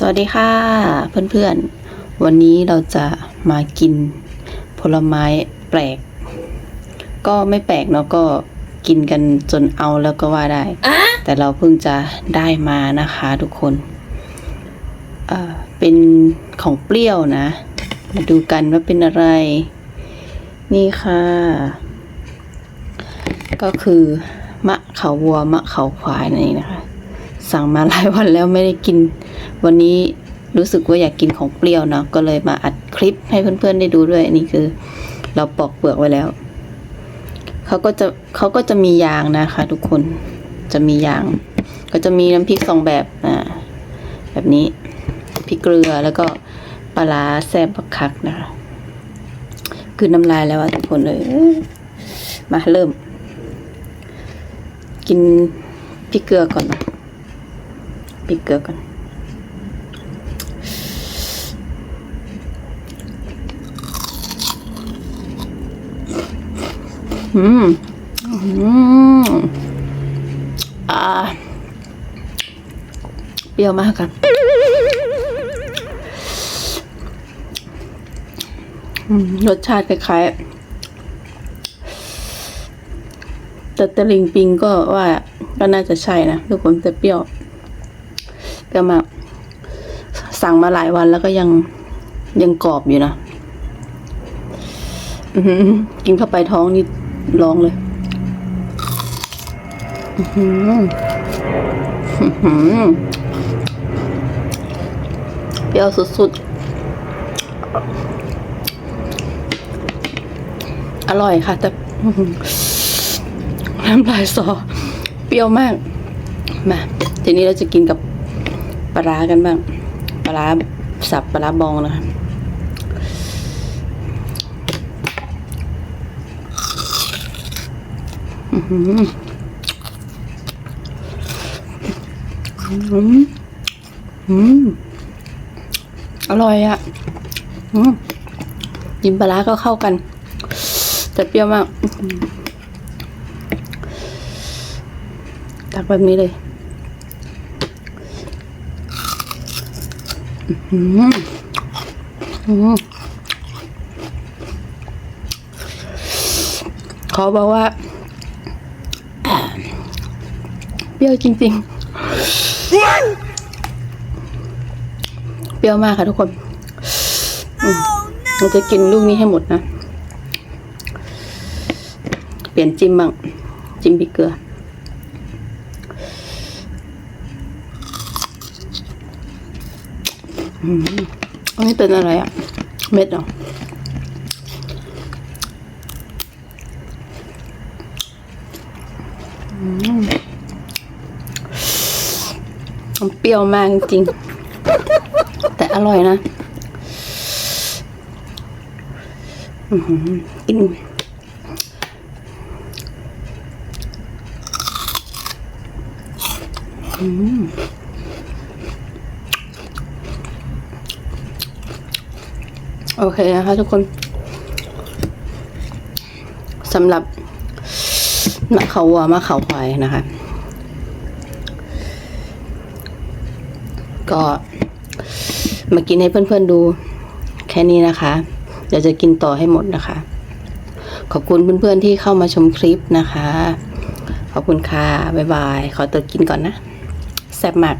สวัสดีค่ะเพื่อนๆ วันนี้เราจะมากินผลไม้แปลก ก็ไม่แปลกเนาะก็กินกันจนเอาแล้วก็ว่าได้ แต่เราเพิ่งจะได้มานะคะทุกคนเอ่อเป็นของเปรี้ยวนะ มาดูกันว่าเป็นอะไร นี่ค่ะ ก็คือมะเขาวัวมะเขาควายนั่นเองนะคะ สั่งมาหลายวันแล้วไม่ได้กิน วันนี้รู้สึกว่าอยากกินของเปรี้ยวเนาะก็เลยมาอัดคลิปให้เพื่อนๆได้ดูด้วยนนี้คือ เราปอกเปลือกไว้แล้วเขาก็จะเขาก็จะมียางนะคะ ทุกคนจะมียาง ก็จะมีน้ำพริกสองแบบอ่าแบบนี้พริกเกลือแล้วก็ปลาร้าแซ่บบักคักนะคะคือน้ำลายแล้วอะทุกคนเลยเอ้ยมาเริ่ม กินพริกเกลือก่อนนะ พริกเกลือก่อนอืมอืมอ่าเปรี้ยวมากครับรสชาติคล้ายๆแต่ตะลิงปิงก็ว่าก็น่าจะใช่นะทุกคนแต่เปรี้ยว เปรี้ยวมาสั่งมาหลายวันแล้วก็ยังยังกรอบอยู่นะกินเข้าไปท้องนี่ร้องเลยเปรี้ยวสุดๆ อร่อยค่ะ แต่น้ำลายสอเปรี้ยวมาก มา ทีนี้เราจะกินกับ ลาร้ากันบ้างปลาร้าสับปลาร้าบองนะคะอืมอืมอืมอร่อยอะ่ะอืมกินปลาก็เข้ากัน แต่เปรี้ยวมาก ตักแบบนี้เลย อืมอืมเขาบอกว่า เปรี้ยวจริง ๆ เปรี้ยวมากค่ะทุกคนอืมเราจะกินลูกนี้ให้หมดนะ เปลี่ยนจิ้มบ้าง จิ้มพริกเกลือ อืมอันนี้เป็นอะไรอะเม็ดเหรอมันเปรี้ยวมากจริงๆแต่อร่อยนะอือหือกินอืม โอเคนะคะทุกคนสำหรับมะเขาวัวมะเขาควายนะคะ ก็มากินให้เพื่อนๆดูแค่นี้นะคะ เดี๋ยวจะกินต่อให้หมดนะคะ ขอบคุณเพื่อนๆที่เข้ามาชมคลิปนะคะ ขอบคุณค่ะ บ๊ายบาย ขอตัวกินก่อนนะ แซ่บมาก